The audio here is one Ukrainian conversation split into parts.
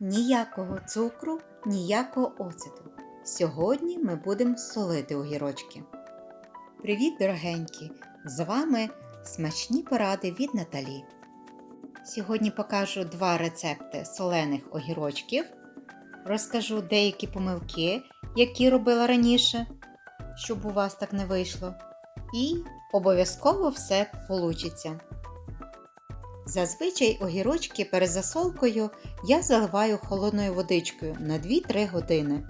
Ніякого цукру, ніякого оцету. Сьогодні ми будемо солити огірочки. Привіт, дорогенькі! З вами смачні поради від Наталі. Сьогодні покажу два рецепти солених огірочків. Розкажу деякі помилки, які робила раніше, щоб у вас так не вийшло. І обов'язково все получиться. Зазвичай огірочки перед засолкою я заливаю холодною водичкою на 2-3 години.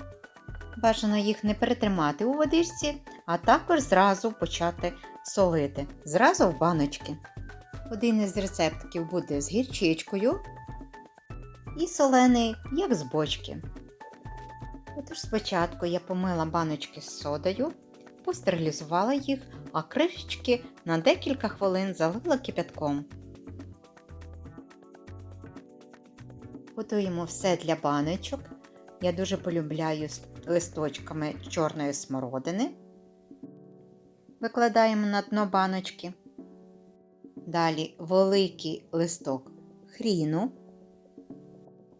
Бажано їх не перетримати у водичці, а також зразу почати солити, зразу в баночки. Один із рецептиків буде з гірчичкою і солений, як з бочки. Отож, спочатку я помила баночки з содою, постерилізувала їх, а кришечки на декілька хвилин залила кипятком. Готуємо все для баночок. Я дуже полюбляю з листочками чорної смородини. Викладаємо на дно баночки. Далі великий листок хріну,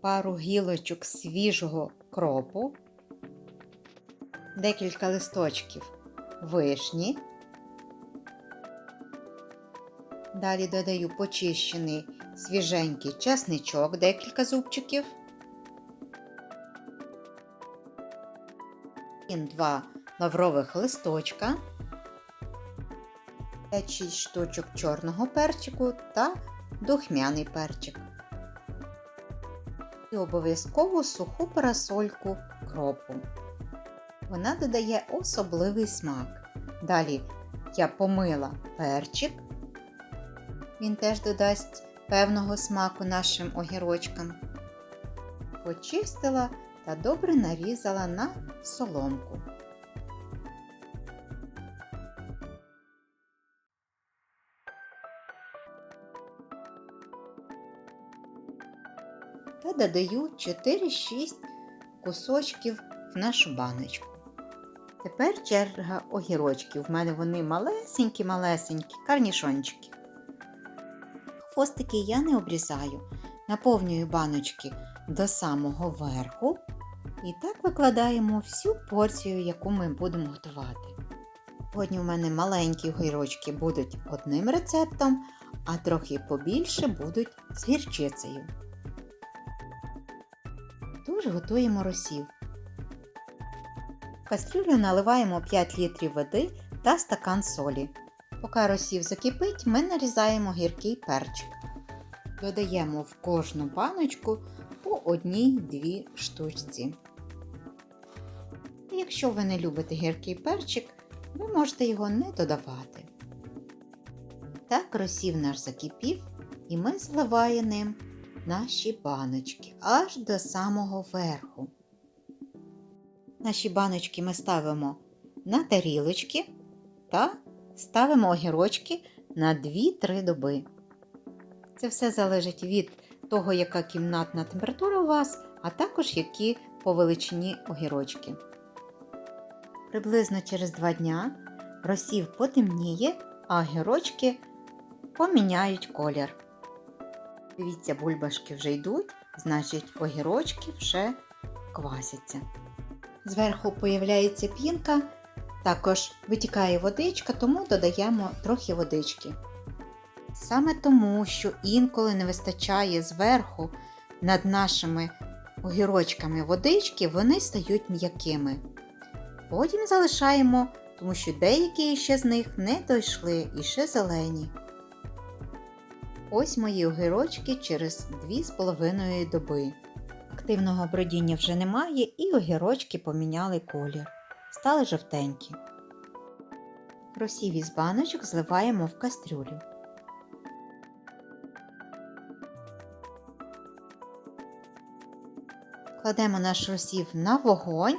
пару гілочок свіжого кропу, декілька листочків вишні. Далі додаю почищений свіженький чесничок, декілька зубчиків. Два лаврових листочка, 5-6 штучок чорного перчику та духмяний перчик. І обов'язково суху парасольку кропу. Вона додає особливий смак. Далі я помила перчик. Він теж додасть певного смаку нашим огірочкам. Почистила та добре нарізала на соломку. Та додаю 4-6 кусочків в нашу баночку. Тепер черга огірочків. В мене вони малесенькі-малесенькі, карнішончики. Хвостики я не обрізаю, наповнюю баночки до самого верху і так викладаємо всю порцію, яку ми будемо готувати. Сьогодні у мене маленькі огірочки будуть одним рецептом, а трохи побільше будуть з гірчицею. Тож готуємо розсів. В кастрюлю наливаємо 5 літрів води та стакан солі. Поки розсів закипить, ми нарізаємо гіркий перчик. Додаємо в кожну баночку по одній-дві штучці. Якщо ви не любите гіркий перчик, ви можете його не додавати. Так розсів наш закипів, і ми зливаємо ним наші баночки аж до самого верху. Наші баночки ми ставимо на тарілочки та ставимо огірочки на 2-3 доби. Це все залежить від того, яка кімнатна температура у вас, а також які по величині огірочки. Приблизно через 2 дня розсів потемніє, а огірочки поміняють колір. Дивіться, бульбашки вже йдуть, значить огірочки вже квасяться. Зверху появляється пінка, також витікає водичка, тому додаємо трохи водички. Саме тому, що інколи не вистачає зверху над нашими огірочками водички, вони стають м'якими. Потім залишаємо, тому що деякі ще з них не дійшли і ще зелені. Ось мої огірочки через 2,5 доби. Активного бродіння вже немає, і огірочки поміняли колір. Стали жовтенькі. Розсів із баночок зливаємо в кастрюлю. Кладемо наш розсів на вогонь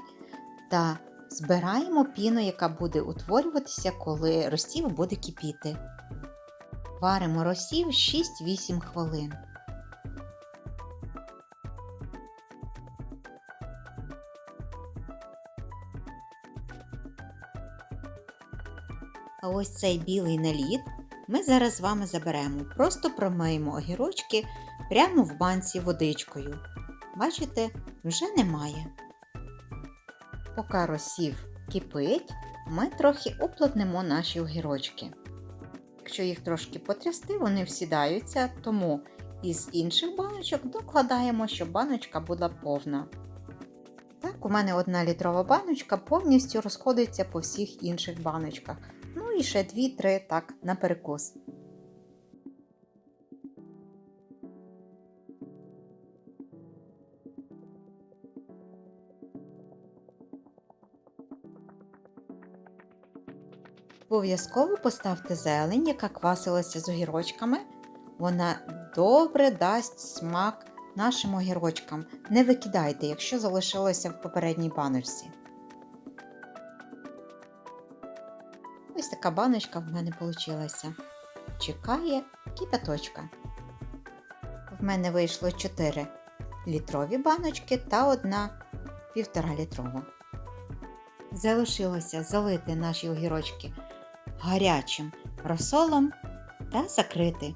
та збираємо піну, яка буде утворюватися, коли розсів буде кипіти. Варимо розсів 6-8 хвилин. А ось цей білий наліт ми зараз з вами заберемо. Просто промиємо огірочки прямо в банці водичкою. бачите, вже немає. Поки розсів кипить, ми трохи уплотнимо наші огірочки. Якщо їх трошки потрясти, вони всідаються, тому із інших баночок докладаємо, щоб баночка була повна. Так, у мене одна літрова баночка повністю розходиться по всіх інших баночках. І ще 2-3 так на перекус. Обов'язково поставте зелень, яка квасилася з огірочками. Вона добре дасть смак нашим огірочкам. Не викидайте, якщо залишилося в попередній баночці. Така баночка в мене вийшла. Чекає кипяточка. В мене вийшло 4 літрові баночки та одна півтора літрова. Залишилося залити наші огірочки гарячим розсолом та закрити.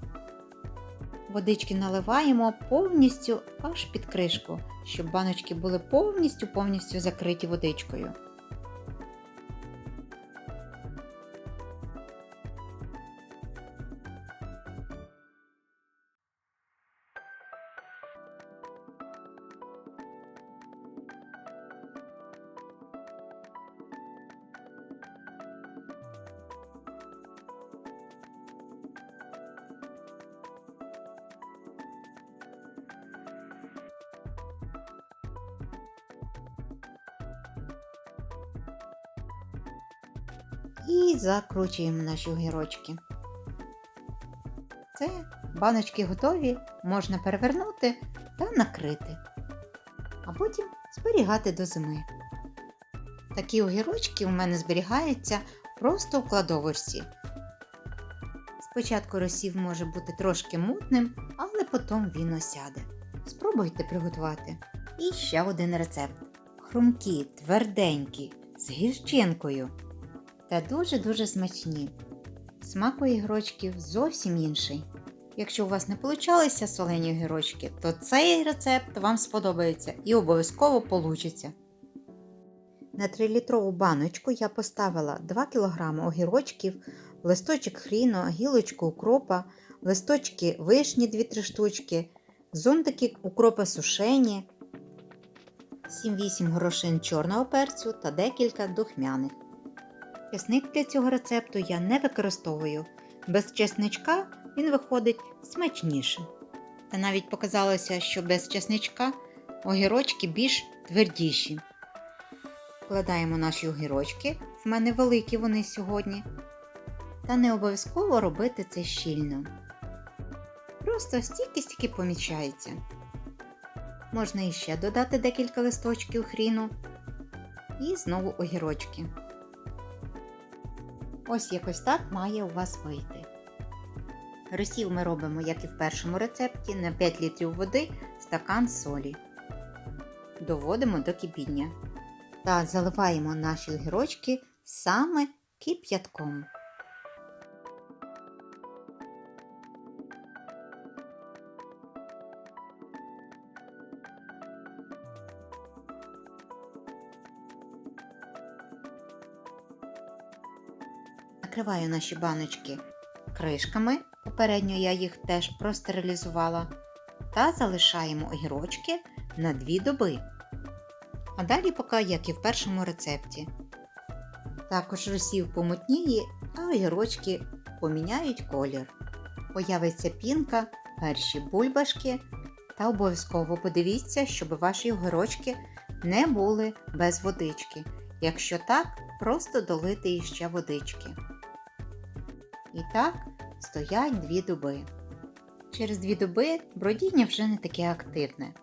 Водички наливаємо повністю аж під кришку, щоб баночки були повністю повністю закриті водичкою. І закручуємо наші огірочки. Це баночки готові, можна перевернути та накрити, а потім зберігати до зими. Такі огірочки у мене зберігаються просто в кладовочці. Спочатку розсів може бути трошки мутним, але потім він осяде. Спробуйте приготувати. І ще один рецепт: хрумкі, тверденькі, з гірчинкою та дуже-дуже смачні. Смак у ігрочків зовсім інший. Якщо у вас не получалися солені огірочки, то цей рецепт вам сподобається і обов'язково получиться. На 3-літрову баночку я поставила 2 кг огірочків, листочок хріну, гілочку укропа, листочки вишні 2-3 штучки, зонтики укропа сушені, 7-8 горошин чорного перцю та декілька духмяних. Чесник для цього рецепту я не використовую. Без чесничка він виходить смачніше. Та навіть показалося, що без чесничка огірочки більш твердіші. Вкладаємо наші огірочки, в мене великі вони сьогодні. Та не обов'язково робити це щільно. Просто стільки-стільки помічається. Можна іще додати декілька листочків хріну і знову огірочки. Ось якось так має у вас вийти. Розсів ми робимо, як і в першому рецепті, на 5 літрів води стакан солі. Доводимо до кипіння. Та заливаємо наші огірочки саме кип'ятком. Накриваю наші баночки кришками, попередньо я їх теж простерилізувала, та залишаємо огірочки на 2 доби. А далі поки, як і в першому рецепті. Також розсів помутніє, а огірочки поміняють колір. Появиться пінка, перші бульбашки. Та обов'язково подивіться, щоб ваші огірочки не були без водички. Якщо так, просто долити іще водички. І так стоять дві доби. Через дві доби бродіння вже не таке активне.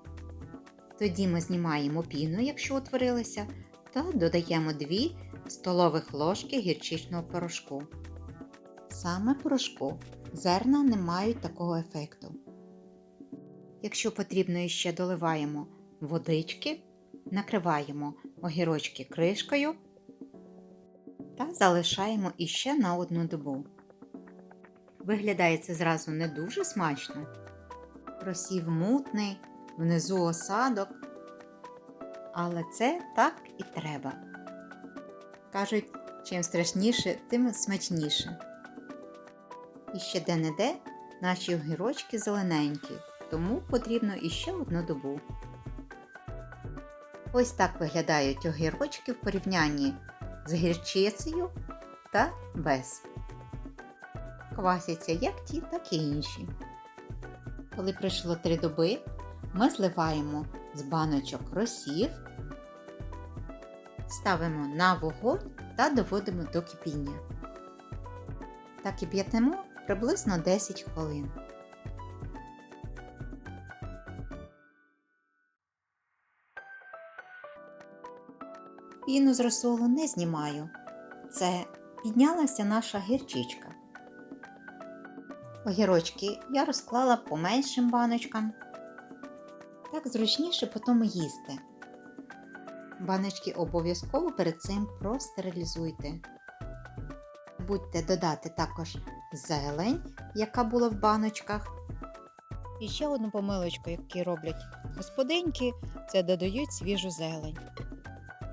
Тоді ми знімаємо піну, якщо утворилася, та додаємо 2 столових ложки гірчичного порошку. Саме порошку зерна не мають такого ефекту. Якщо потрібно іще доливаємо водички, накриваємо огірочки кришкою та залишаємо іще на одну добу. Виглядає це зразу не дуже смачно. Розсів мутний, внизу осадок. Але це так і треба. Кажуть, чим страшніше, тим смачніше. І ще де-не-де наші огірочки зелененькі, тому потрібно іще одну добу. Ось так виглядають огірочки в порівнянні з гірчицею та без. Квасяться як ті, так і інші. Коли пройшло три доби, ми зливаємо з баночок розсів, ставимо на вогонь та доводимо до кипіння. Так і п'ятимо приблизно 10 хвилин. Піну з розсолу не знімаю. Це піднялася наша гірчичка. Огірочки я розклала по меншим баночкам. Так зручніше потім їсти. Баночки обов'язково перед цим простерилізуйте. Будьте додати також зелень, яка була в баночках. І ще одну помилочку, яку роблять господинки, це додають свіжу зелень.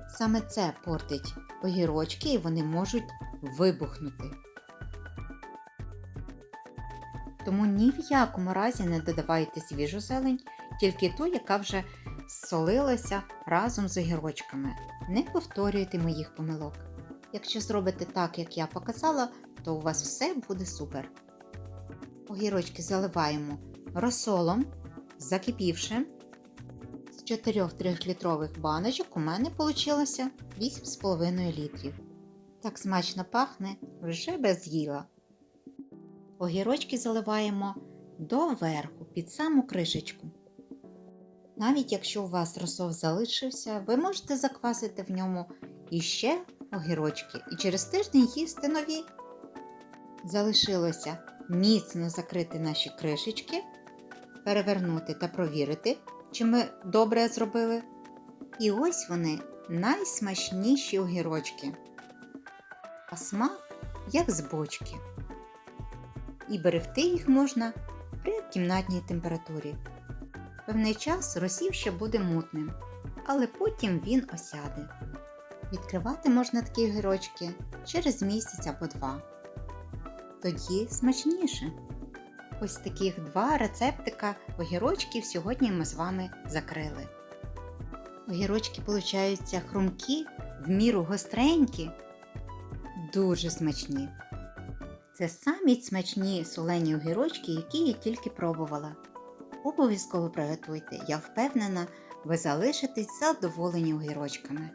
Саме це портить огірочки і вони можуть вибухнути. Тому ні в якому разі не додавайте свіжу зелень, тільки ту, яка вже солилася разом з огірочками. Не повторюйте моїх помилок. Якщо зробите так, як я показала, то у вас все буде супер. Огірочки заливаємо розсолом, закипівшим. З 4 3-літрових баночок у мене вийшло 8,5 літрів. Так смачно пахне вже без їла. Огірочки заливаємо доверху під саму кришечку. Навіть якщо у вас розсол залишився, ви можете заквасити в ньому іще огірочки і через тиждень їсти нові. Залишилося міцно закрити наші кришечки, перевернути та провірити, чи ми добре зробили. І ось вони найсмачніші огірочки. А смак як з бочки. І берегти їх можна при кімнатній температурі. Певний час розсів ще буде мутним, але потім він осяде. Відкривати можна такі огірочки через місяць або два. Тоді смачніше. Ось таких два рецептика огірочків сьогодні ми з вами закрили. Огірочки получаються хрумкі, в міру гостренькі, дуже смачні. Це самі смачні солені огірочки, які я тільки пробувала. Обов'язково приготуйте, я впевнена, ви залишитесь задоволені огірочками.